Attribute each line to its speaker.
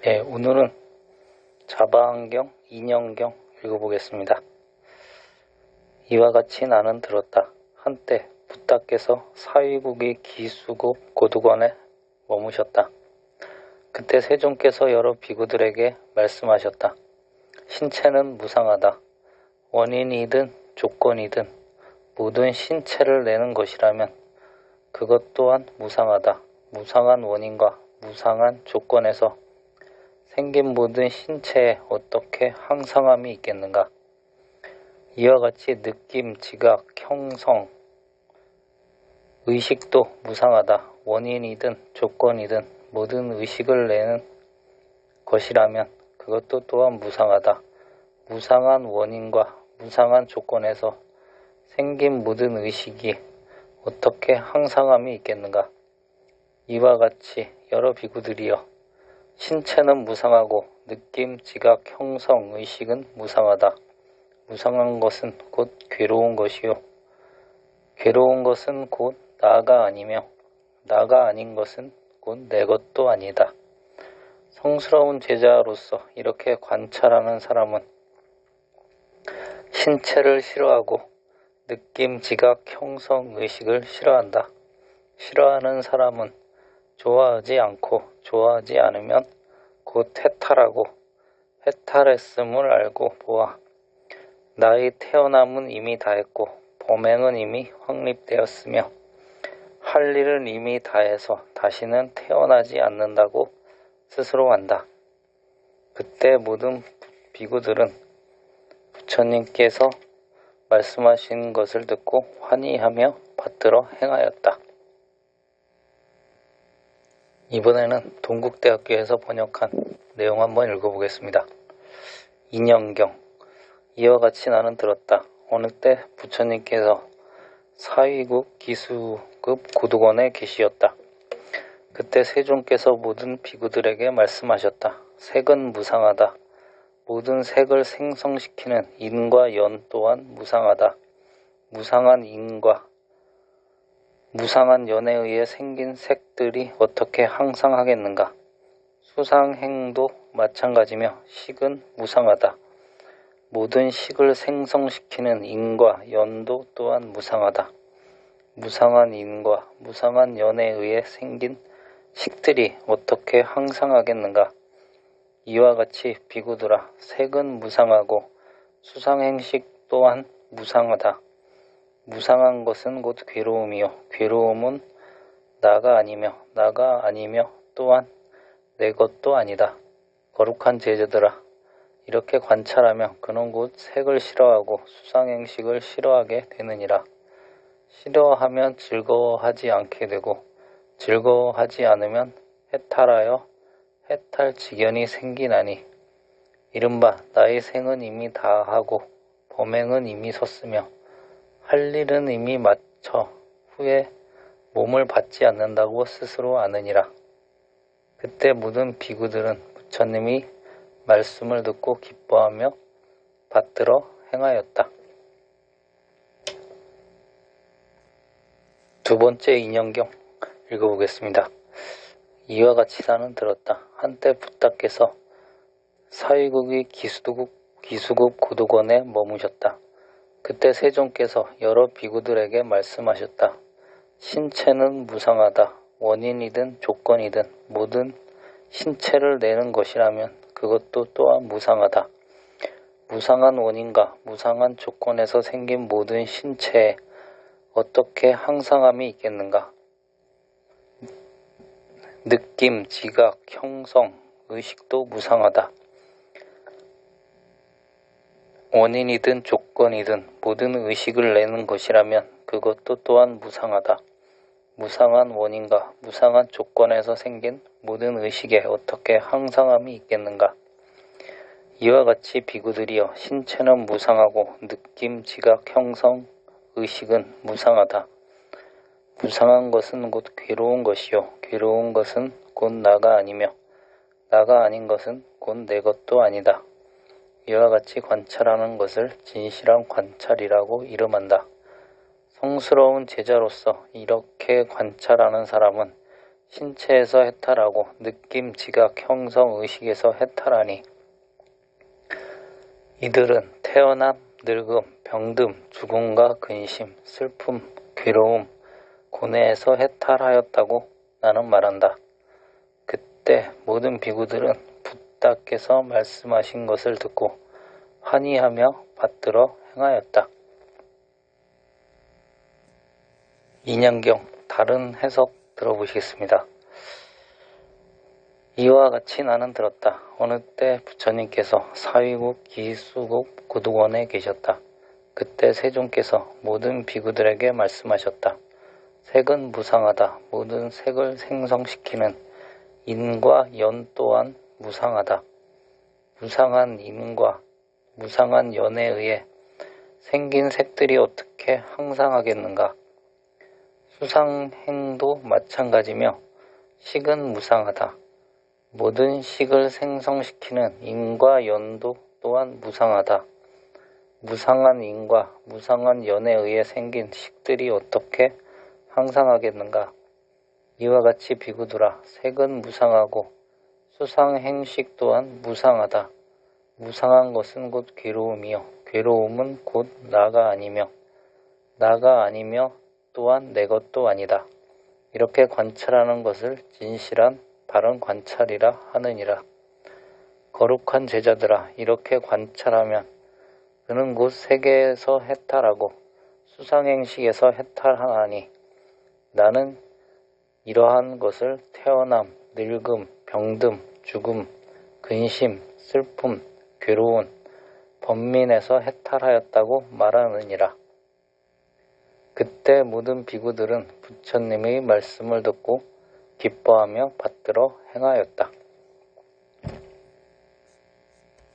Speaker 1: 네, 오늘은 자바안경, 인형경 읽어보겠습니다. 이와 같이 나는 들었다. 한때 부탁께서 사위국의 기수국 고두관에 머무셨다. 그때 세종께서 여러 비구들에게 말씀하셨다. 신체는 무상하다. 원인이든 조건이든 모든 신체를 내는 것이라면 그것 또한 무상하다. 무상한 원인과 무상한 조건에서 생긴 모든 신체에 어떻게 항상함이 있겠는가? 이와 같이 느낌, 지각, 형성, 의식도 무상하다. 원인이든 조건이든 모든 의식을 내는 것이라면 그것도 또한 무상하다. 무상한 원인과 무상한 조건에서 생긴 모든 의식이 어떻게 항상함이 있겠는가? 이와 같이 여러 비구들이여 신체는 무상하고 느낌, 지각, 형성, 의식은 무상하다. 무상한 것은 곧 괴로운 것이요. 괴로운 것은 곧 나가 아니며 나가 아닌 것은 곧 내 것도 아니다. 성스러운 제자로서 이렇게 관찰하는 사람은 신체를 싫어하고 느낌, 지각, 형성, 의식을 싫어한다. 싫어하는 사람은 좋아하지 않고 좋아하지 않으면 곧 해탈하고 해탈했음을 알고 보아 나의 태어남은 이미 다했고 범행은 이미 확립되었으며 할 일은 이미 다해서 다시는 태어나지 않는다고 스스로 한다. 그때 모든 비구들은 부처님께서 말씀하신 것을 듣고 환희하며 받들어 행하였다. 이번에는 동국대학교에서 번역한 내용 한번 읽어보겠습니다. 인형경 이와 같이 나는 들었다. 어느 때 부처님께서 사위국 기수급 고두관에 계시었다. 그때 세종께서 모든 비구들에게 말씀하셨다. 색은 무상하다. 모든 색을 생성시키는 인과 연 또한 무상하다. 무상한 인과 무상한 연에 의해 생긴 색들이 어떻게 항상하겠는가? 수상행도 마찬가지며 식은 무상하다. 모든 식을 생성시키는 인과 연도 또한 무상하다. 무상한 인과 무상한 연에 의해 생긴 식들이 어떻게 항상하겠는가? 이와 같이 비구들아 색은 무상하고 수상행식 또한 무상하다. 무상한 것은 곧 괴로움이요 괴로움은 나가 아니며 나가 아니며 또한 내 것도 아니다. 거룩한 제자들아 이렇게 관찰하면 그는 곧 색을 싫어하고 수상행식을 싫어하게 되느니라. 싫어하면 즐거워하지 않게 되고 즐거워하지 않으면 해탈하여 해탈 지견이 생기나니 이른바 나의 생은 이미 다하고 범행은 이미 섰으며 할 일은 이미 마쳐 후에 몸을 받지 않는다고 스스로 아느니라. 그때 모든 비구들은 부처님이 말씀을 듣고 기뻐하며 받들어 행하였다. 두 번째 인형경 읽어보겠습니다. 이와 같이 사는 들었다. 한때 부탁께서 사위국의 기수국, 기수국 고도관에 머무셨다. 그때 세종께서 여러 비구들에게 말씀하셨다. 신체는 무상하다. 원인이든 조건이든 모든 신체를 내는 것이라면 그것도 또한 무상하다. 무상한 원인과 무상한 조건에서 생긴 모든 신체에 어떻게 항상함이 있겠는가? 느낌, 지각, 형성, 의식도 무상하다. 원인이든 조건이든 모든 의식을 내는 것이라면 그것도 또한 무상하다. 무상한 원인과 무상한 조건에서 생긴 모든 의식에 어떻게 항상함이 있겠는가? 이와 같이 비구들이여 신체는 무상하고 느낌, 지각, 형성, 의식은 무상하다. 무상한 것은 곧 괴로운 것이요 괴로운 것은 곧 나가 아니며 나가 아닌 것은 곧 내 것도 아니다. 이와 같이 관찰하는 것을 진실한 관찰이라고 이름한다. 성스러운 제자로서 이렇게 관찰하는 사람은 신체에서 해탈하고 느낌, 지각, 형성, 의식에서 해탈하니 이들은 태어남, 늙음, 병듦, 죽음과 근심, 슬픔, 괴로움, 고뇌에서 해탈하였다고 나는 말한다. 그때 모든 비구들은 붓다께서 말씀하신 것을 듣고 환희하며 받들어 행하였다. 인양경 다른 해석 들어보시겠습니다. 이와 같이 나는 들었다. 어느 때 부처님께서 사위국 기수국 구두원에 계셨다. 그때 세존께서 모든 비구들에게 말씀하셨다. 색은 무상하다. 모든 색을 생성시키는 인과 연 또한 무상하다. 무상한 인과 무상한 연에 의해 생긴 색들이 어떻게 항상하겠는가? 수상행도 마찬가지며 식은 무상하다. 모든 식을 생성시키는 인과 연도 또한 무상하다. 무상한 인과 무상한 연에 의해 생긴 식들이 어떻게 항상하겠는가? 이와 같이 비구들아 색은 무상하고 수상행식 또한 무상하다. 무상한 것은 곧 괴로움이요 괴로움은 곧 나가 아니며 나가 아니며 또한 내 것도 아니다. 이렇게 관찰하는 것을 진실한 바른 관찰이라 하느니라. 거룩한 제자들아 이렇게 관찰하면 그는 곧 세계에서 해탈하고 수상행식에서 해탈하나니 나는 이러한 것을 태어남, 늙음, 병듦, 죽음, 근심, 슬픔, 괴로운 번민에서 해탈하였다고 말하느니라. 그때 모든 비구들은 부처님의 말씀을 듣고 기뻐하며 받들어 행하였다.